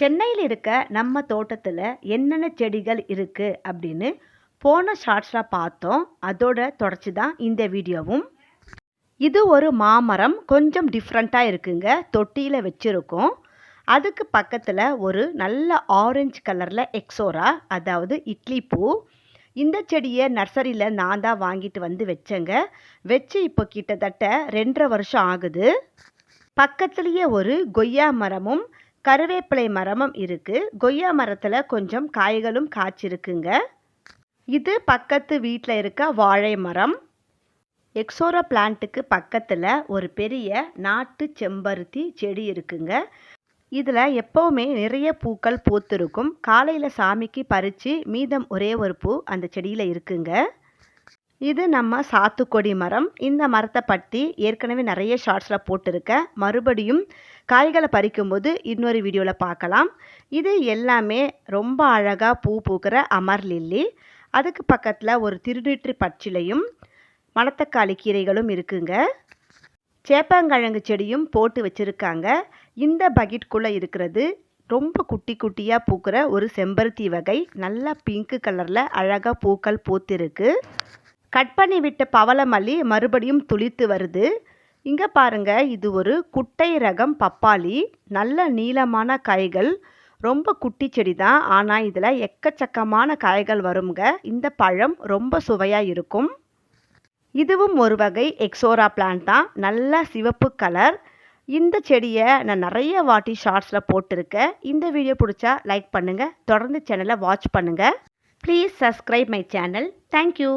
சென்னையில் இருக்க நம்ம தோட்டத்தில் என்னென்ன செடிகள் இருக்குது அப்படின்னு போன ஷார்ட்ஸில் பார்த்தோம். அதோட தொடர்ச்சி தான் இந்த வீடியோவும். இது ஒரு மாமரம் கொஞ்சம் டிஃப்ரெண்ட்டாக இருக்குங்க. தொட்டியில் வச்சுருக்கோம். அதுக்கு பக்கத்தில் ஒரு நல்ல ஆரஞ்சு கலரில் எக்ஸோரா அதாவது இட்லி பூ. இந்த செடியை நர்சரியில் நான் தான் வாங்கிட்டு வந்து வச்சேங்க. வச்சு இப்போ கிட்டத்தட்ட ரெண்டரை வருஷம் ஆகுது. பக்கத்துலேயே ஒரு கொய்யா மரமும் கருவேப்பிலை மரமும் இருக்குது கொய்யா மரத்தில் கொஞ்சம் காய்களும் காய்ச்சிருக்குங்க. இது பக்கத்து வீட்டில் இருக்க வாழை மரம். எக்ஸோரா பிளான்ட்டுக்கு பக்கத்தில் ஒரு பெரிய நாட்டு செம்பருத்தி செடி இருக்குங்க. இதில் எப்போவுமே நிறைய பூக்கள் பூத்திருக்கும். காலையில் சாமிக்கு பறித்து மீதம் ஒரே ஒரு பூ அந்த செடியில் இருக்குங்க. இது நம்ம சாத்துக்கொடி மரம். இந்த மரத்தை பற்றி ஏற்கனவே நிறைய ஷார்ட்ஸில் போட்டிருக்கேன் மறுபடியும் காய்களை பறிக்கும்போது இன்னொரு வீடியோவில் பார்க்கலாம். இது எல்லாமே ரொம்ப அழகாக பூ பூக்கிற அமர் லில்லி. அதுக்கு பக்கத்தில் ஒரு திருநீற்று பச்சிலையும் மணத்தக்காளி கீரைகளும் இருக்குங்க. சேப்பங்கிழங்கு செடியும் போட்டு வச்சுருக்காங்க. இந்த பக்கெட்குள்ளே இருக்கிறது ரொம்ப குட்டி குட்டியாக பூக்கிற ஒரு செம்பருத்தி வகை. நல்லா பிங்க்கு கலரில் அழகாக பூக்கள் பூத்திருக்கு. கட் பண்ணி விட்ட பவளமல்லி மறுபடியும் துளித்து வருது. இங்கே பாருங்க இது ஒரு குட்டை ரகம் பப்பாளி. நல்ல நீளமான காய்கள். ரொம்ப குட்டி செடி தான். ஆனால் இதில் எக்கச்சக்கமான காய்கள் வருங்க இந்த பழம் ரொம்ப சுவையாக இருக்கும். இதுவும் ஒரு வகை எக்ஸோரா பிளான்ட் தான். நல்ல சிவப்பு கலர். இந்த செடியை நான் நிறைய வாட்டி ஷார்ட்ஸில் போட்டிருக்கேன். இந்த வீடியோ பிடிச்சா லைக் பண்ணுங்கள் தொடர்ந்து சேனலை வாட்ச் பண்ணுங்கள் please subscribe my channel. Thank you.